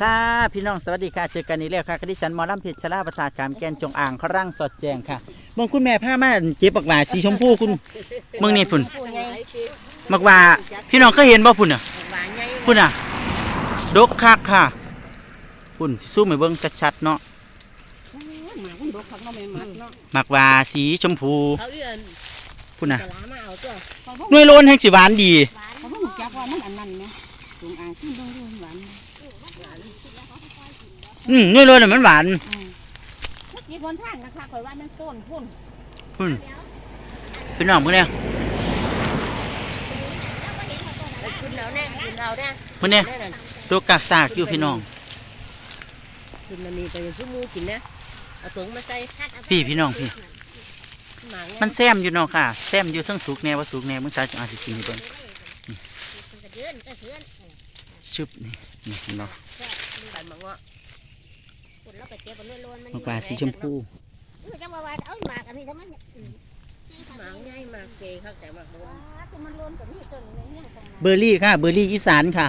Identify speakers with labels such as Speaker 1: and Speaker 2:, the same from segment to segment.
Speaker 1: ค่ะ พี่น้องสวัสดีค่ะ เจอกันนี้แล้วค่ะคดิฉันหมอลำเพชรชลาประสาทขามแกนจงอ่างเขาร่างสอดแจงค่ะเมื่อคุณแม่ผ้ามาเจ็บปากหวาสีชมพูคุณเมืองนี่พุ่นมักว่าพี่น้องก็เห็นบ่พุ่นอะ
Speaker 2: หวานใหญ่
Speaker 1: พุ่นอะ ดกคักค่ะพุ่นสู้ไปเบิ่งชัดๆเนาะ
Speaker 2: หมาคุณดกผักเนาะแม่หมักเนาะ
Speaker 1: มักว่าสีชมพู
Speaker 2: เขาเอื้อน
Speaker 1: พุ่นอะ
Speaker 2: ปลามาเอาตัวเขาบอก
Speaker 1: หน่วยโลนแห่งสิหวานดี
Speaker 2: เขาบอกจักว่ามันอันนั้นไหมถุ งอ่างขึ้นต้องดูหวาน
Speaker 1: อืมหน่วยโลนน่ะมันหวาน
Speaker 2: เมื่อกี้คนทางนะคะคอยว่ามันต้นพุ่น
Speaker 1: พุ่นพี่น้องเมื่อเนี่ย
Speaker 2: ขึ้นแล้วแน่ขึ้นแล้วแน่
Speaker 1: เมื่อเนี่ย
Speaker 2: แน่นั่น
Speaker 1: ตัวกากซากอยู่พี่น้อง
Speaker 2: ขึ้นมันนี่ไปชั่วโมงกินนะเอาถุงมาใส่
Speaker 1: พี่พี่น้องพี่
Speaker 2: หมาก
Speaker 1: มันแซมอยู่เนาะค่ะแซมอยู่ทั้งสุกแน่ว่าสุกแน่มึงสาวจะอาสิกินให้เบิ่งนี่ ชึบนี่นี่เห็นบ่
Speaker 2: ใส่หมากเงาะ
Speaker 1: มักว่าสีชมพู
Speaker 3: จังว่าว่าเอาหมากอันนี้ทำไมเนี่ย
Speaker 2: หมากใหญ่หมากเกยข้างแต่หมากบน
Speaker 3: ตัวมันล้นกับนี่ต้นนี้เนี่ยตรงนั้น
Speaker 1: เบอร์รี่ค่ะ เบอร์รี่อีสานค่ะ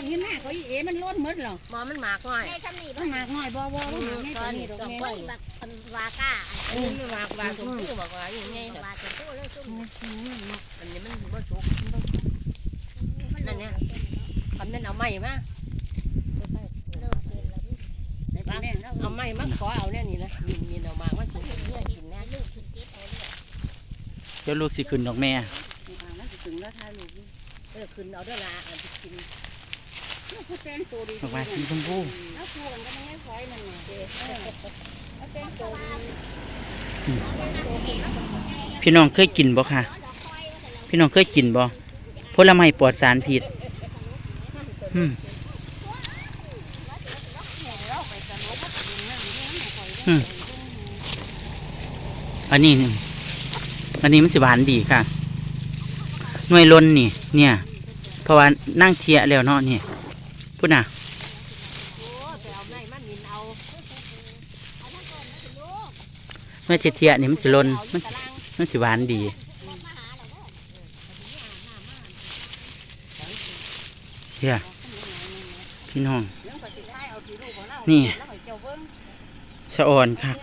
Speaker 2: ต้นนี้แม่เขาอีเอ๋มันล้นหมดเหรอหมอมันหมากน้อย
Speaker 3: แม่ทำนี่
Speaker 2: มันหมากน้อยบ่บ่มันหมากไม่ตัวนี้ดอก
Speaker 3: ต้อง
Speaker 2: แม่
Speaker 3: ไปแบบคนวาก้า
Speaker 2: เออมันหมากหมากตัวผู้บอกว่าอย่างไง
Speaker 3: อัน
Speaker 2: ดอก
Speaker 3: วาจะตู้เลยซุ่ม
Speaker 2: อันนี้มันบ่สุกนั่นเนี่ยคันแม่นเอาไม้มา
Speaker 3: เริ่มเป็นแล้วนี่
Speaker 2: เอาไม้มาขอเอาเนี่ยนี่นะมีมีเอามาว่าสุกเนี่ยกินแน่
Speaker 3: ลูกขึ้นเก็บเอาเลย
Speaker 1: เดี๋ยวลูกสิขึ้นดอกแม่
Speaker 2: มันสิถึงแล้วทายลูกเออขึ้นเอาเด้อละอันที่กิน ผู้แต่งตัวดี
Speaker 1: มักว่าสีชมพู
Speaker 2: เอาควรก็ไม่ให้ไฟนั่นน่ะเด้อเอาแต่งตัวดี
Speaker 1: พี่น้องเคยกินบ่ค่ะ พี่น้องเคยกินบ่ผลไม้ปลอดสารพิษอืมอันนี้ อันนี้มันสิหวานดีค่ะ หน่วยลนนี่ เนี่ย เพราะว่านั่งเทียแล้วเนาะนี่พูดน่ะ
Speaker 2: โอ้ไปเอาไม้มันนเอา
Speaker 1: เมื่อเทียนี่มันสิลนมันมันสิหวานดีเฮียพี่น้อง นี่สะอ่อนครับ